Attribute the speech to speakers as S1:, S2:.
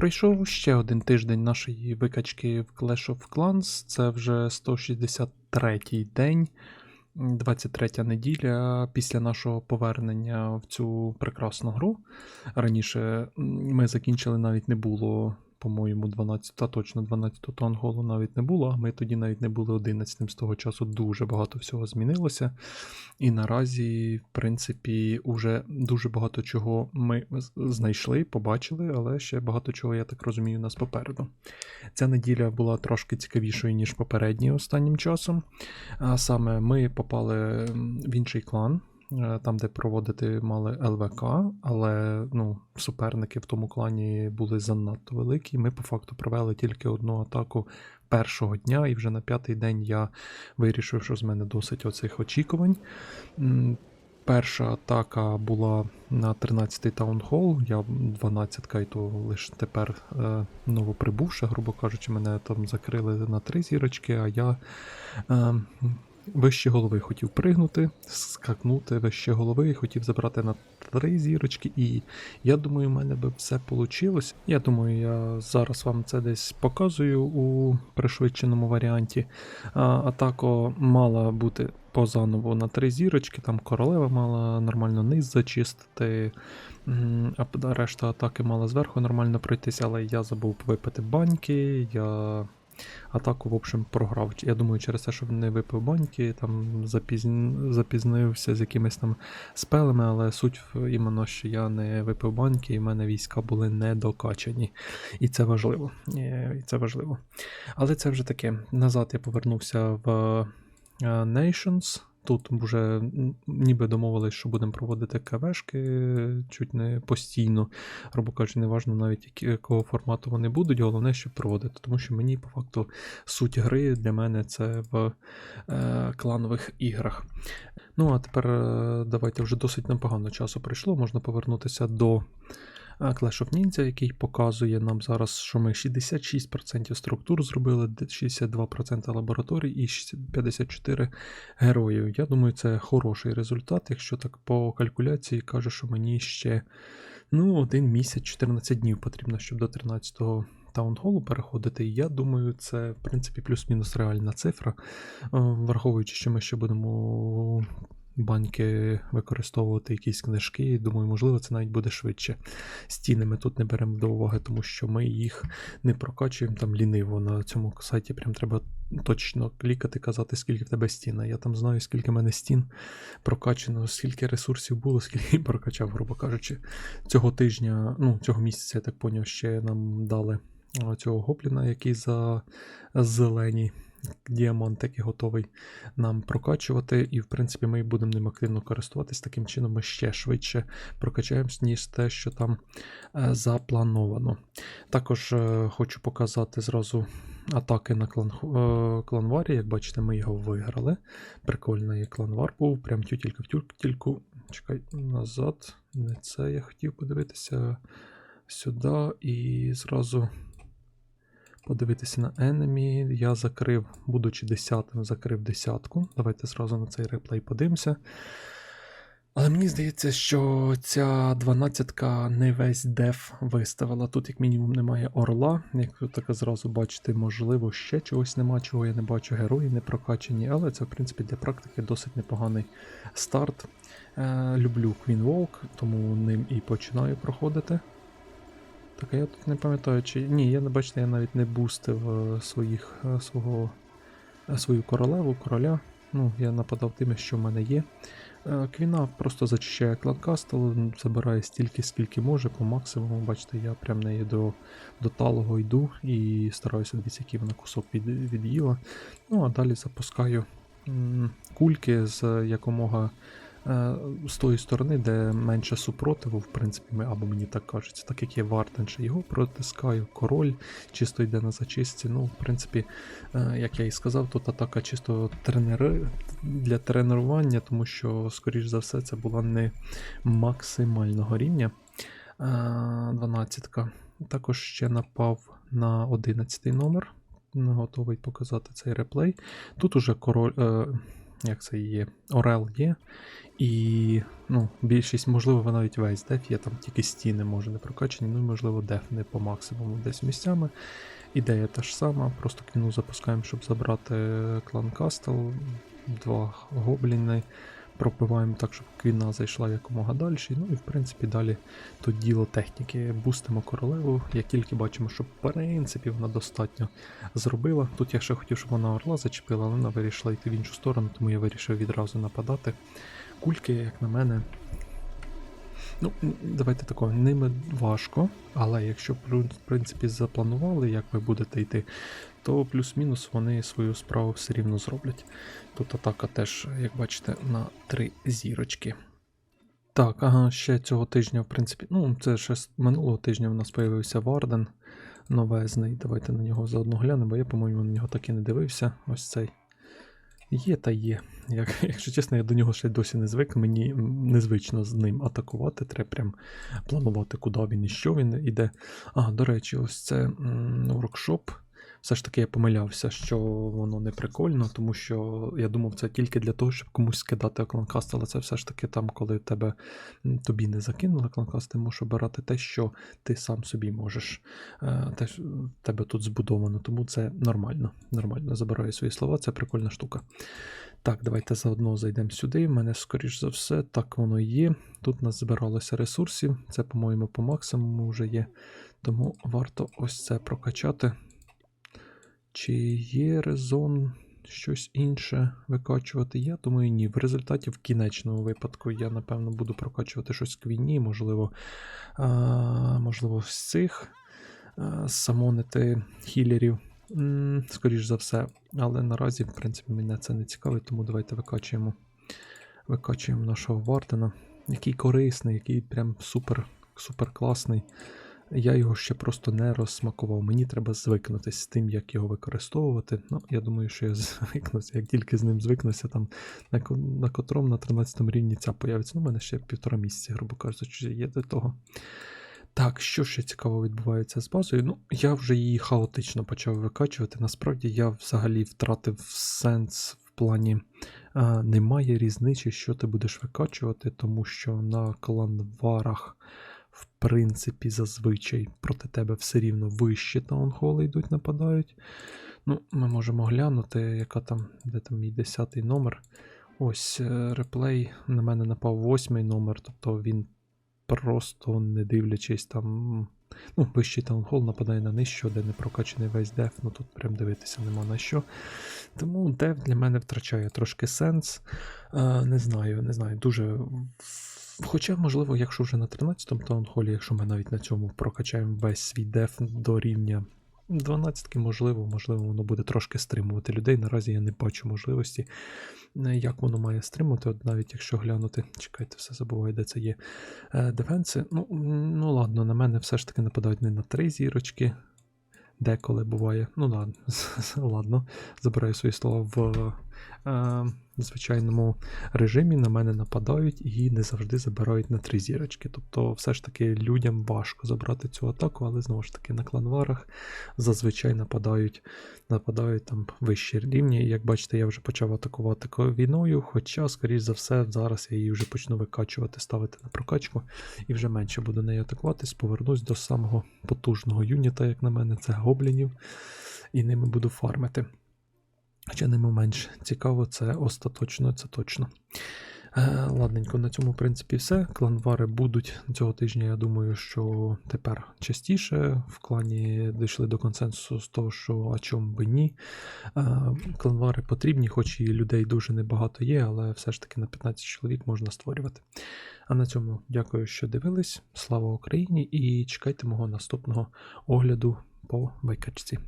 S1: Пройшов ще один тиждень нашої викачки в Clash of Clans. Це вже 163-й день, 23 неділя після нашого повернення в цю прекрасну гру. Раніше ми закінчили, навіть не було, по-моєму, 12, та точно 12 тонголу навіть не було, ми тоді навіть не були 11 з того часу дуже багато всього змінилося. І наразі, в принципі, уже дуже багато чого ми знайшли, побачили, але ще багато чого, я так розумію, у нас попереду. Ця неділя була трошки цікавішою, ніж попередні останнім часом. А саме ми попали в інший клан. Е, Там, де проводити мали ЛВК, але ну, суперники в тому клані були занадто великі. Ми по факту провели тільки одну атаку першого дня, і вже на п'ятий день я вирішив, що з мене досить оцих очікувань. Перша атака була на 13-й таунхол, я 12-ка, і то лише тепер е, новоприбувша, грубо кажучи, мене там закрили на три зірочки, а я е, вище голови хотів пригнути, скакнути вище голови, хотів забрати на три зірочки, і я думаю, в мене би все вийшло. Я думаю, я зараз вам це десь показую у пришвидшеному варіанті. А, атака мала бути позаново на три зірочки, там королева мала нормально низ зачистити, а решта атаки мала зверху нормально пройтися, але я забув випити баньки, я атаку, в общем, програв. Я думаю, через те, що він не випив баньки, там запізн... запізнився з якимись там спелами, але суть іменно, що я не випив баньки, і в мене війська були недокачані. І це важливо. Е, І це важливо. Але це вже таке. Назад я повернувся в е, Nations. Тут вже ніби домовились, що будемо проводити КВшки чуть не постійно. Грубо кажучи, не навіть якого формату вони будуть, головне, щоб проводити. Тому що мені по факту суть гри для мене це в е, кланових іграх. Ну а тепер е, давайте вже досить непогано часу пройшло. Можна повернутися до Clash of Ninja, який показує нам зараз, що ми 66% структур зробили, 62% лабораторій і 54 героїв. Я думаю, це хороший результат, якщо так по калькуляції каже, що мені ще ну, один місяць 14 днів потрібно, щоб до 13-го таунхолу переходити. Я думаю, це в принципі плюс-мінус реальна цифра, е, враховуючи, що ми ще будемо. Баньки використовувати якісь книжки, і думаю, можливо, це навіть буде швидше. Стіни ми тут не беремо до уваги, тому що ми їх не прокачуємо там ліниво на цьому сайті. Прям треба точно клікати, казати, скільки в тебе стін. Я там знаю, скільки в мене стін прокачано, скільки ресурсів було, скільки прокачав, грубо кажучи. Цього тижня, ну, цього місяця, я так поняв, ще нам дали цього гобліна, який за зелені. Діамант який готовий нам прокачувати, і в принципі ми будемо ним активно користуватись. Таким чином ми ще швидше прокачаємось, ніж те, що там е, заплановано. Також е, хочу показати зразу атаки на клан, е, кланварі. Як бачите, ми його виграли. Прикольний кланвар був, прям тютілька в тютільку. Чекай, назад. Не це я хотів подивитися сюди і зразу подивитися на enemy. Я закрив, будучи десятим, закрив десятку. Давайте зразу на цей реплей подивимося. Але мені здається, що ця 12-ка не весь деф виставила. Тут, як мінімум, немає орла. Як ви так зразу бачите, можливо, ще чогось нема, чого я не бачу, герої не прокачані, але це, в принципі, для практики досить непоганий старт. Е, люблю Queen Walk, тому ним і починаю проходити. Так, я тут не пам'ятаю, чи. Ні, я не бачите, я навіть не бустив е, своїх, е, свого, е, свою королеву, короля. Ну, я нападав тими, що в мене є. Квіна просто зачищає кланкастл, забирає стільки, скільки може, по максимуму. Бачите, я прям неї до, до талого йду і стараюся дивитися, який вона кусок від, від'їла. Ну, а далі запускаю м, кульки з якомога з тої сторони, де менше супротиву, в принципі, ми, або мені так кажеться, так як є Вартен, його протискаю, король чисто йде на зачистці. Ну, в принципі, е, як я і сказав, тут атака чисто тренери для тренування, тому що, скоріш за все, це була не максимального рівня. 12-ка. Також ще напав на 11 номер. Готовий показати цей реплей. Тут уже король. Як це є, Орел є. І ну, більшість, можливо, навіть весь деф є, там тільки стіни може не прокачані, ну і можливо деф не по максимуму десь місцями. Ідея та ж сама, просто кіну запускаємо, щоб забрати клан Кастел, два гобліни. Пробиваємо так, щоб квіна зайшла якомога далі. Ну і в принципі далі тут діло техніки. Бустимо королеву. Як тільки бачимо, що в принципі вона достатньо зробила. Тут я ще хотів, щоб вона орла зачепила, але вона вирішила йти в іншу сторону, тому я вирішив відразу нападати. Кульки, як на мене. Ну, давайте тако, ними важко, але якщо в принципі запланували, як ви будете йти, то плюс-мінус вони свою справу все рівно зроблять. Тут атака теж, як бачите, на три зірочки. Так, ага, ще цього тижня, в принципі, ну, це ще минулого тижня в нас появився Варден новезний. Давайте на нього заодно глянемо, бо я, по-моєму, на нього так і не дивився. Ось цей. Є та є. Як, якщо чесно, я до нього ще досі не звик. Мені незвично з ним атакувати. Треба прям планувати, куди він і що він іде. А, до речі, ось це воркшоп. Все ж таки я помилявся, що воно не прикольно, тому що я думав, це тільки для того, щоб комусь скидати кланкаст, але це все ж таки там, коли тебе тобі не закинули кланкаст, ти можеш обирати те, що ти сам собі можеш. Е, Те, тебе тут збудовано, тому це нормально. Нормально забираю свої слова, це прикольна штука. Так, давайте заодно зайдемо сюди. У мене, скоріш за все, так воно і є. Тут нас збиралося ресурсів. Це, по-моєму, по максимуму вже є. Тому варто ось це прокачати. Чи є резон щось інше викачувати? Я думаю, ні. В результаті, в кінечному випадку, я, напевно, буду прокачувати щось квіні, можливо, а, можливо, з цих а, самонити хілерів. М, Скоріш за все. Але наразі, в принципі, мене це не цікавить, тому давайте викачуємо, викачуємо нашого Вардена, який корисний, який прям супер, супер класний. Я його ще просто не розсмакував. Мені треба звикнутися з тим, як його використовувати. Ну, я думаю, що я звикнуся. Як тільки з ним звикнуся, там на, на котрому на 13 рівні ця появиться. Ну, у мене ще півтора місяця, грубо кажучи, є до того. Так, що ще цікаво відбувається з базою? Ну, я вже її хаотично почав викачувати. Насправді я взагалі втратив сенс в плані. А, немає різниці, що ти будеш викачувати, тому що на кланварах в принципі, зазвичай проти тебе все рівно вищі таунхоли йдуть, нападають. Ну, ми можемо глянути, яка там, де там мій 10 номер. Ось е, реплей на мене напав восьмий номер, тобто він просто не дивлячись там. Ну, вищий таунхол нападає на нижчу, де не прокачаний весь деф, ну тут прям дивитися нема на що. Тому деф для мене втрачає трошки сенс. Е, не знаю, не знаю, дуже. Хоча, можливо, якщо вже на 13-му таунхолі, якщо ми навіть на цьому прокачаємо весь свій деф до рівня 12-ки, можливо, можливо, воно буде трошки стримувати людей. Наразі я не бачу можливості, е, як воно має стримувати. От навіть якщо глянути, чекайте, все забуваю, де це є. Е, Дефенси. Ну, ну ладно, на мене все ж таки нападають не на три зірочки. Деколи буває. Ну ладно, ладно, забираю свої слова в е, звичайному режимі. На мене нападають і не завжди забирають на три зірочки. Тобто, все ж таки людям важко забрати цю атаку, але знову ж таки на кланварах зазвичай нападають, нападають там вищі рівні. Як бачите, я вже почав атакувати війною, хоча, скоріш за все, зараз я її вже почну викачувати, ставити на прокачку і вже менше буду нею атакуватись. Повернусь до самого потужного юніта, як на мене, це гоблінів, і ними буду фармити. Хоча ними менш цікаво, це остаточно, це точно. Е, ладненько, на цьому, в принципі, все. Кланвари будуть цього тижня. Я думаю, що тепер частіше в клані дійшли до консенсусу з того, що а чому би ні. Е, кланвари потрібні, хоч і людей дуже небагато є, але все ж таки на 15 чоловік можна створювати. А на цьому дякую, що дивились. Слава Україні! І чекайте мого наступного огляду по байкачці.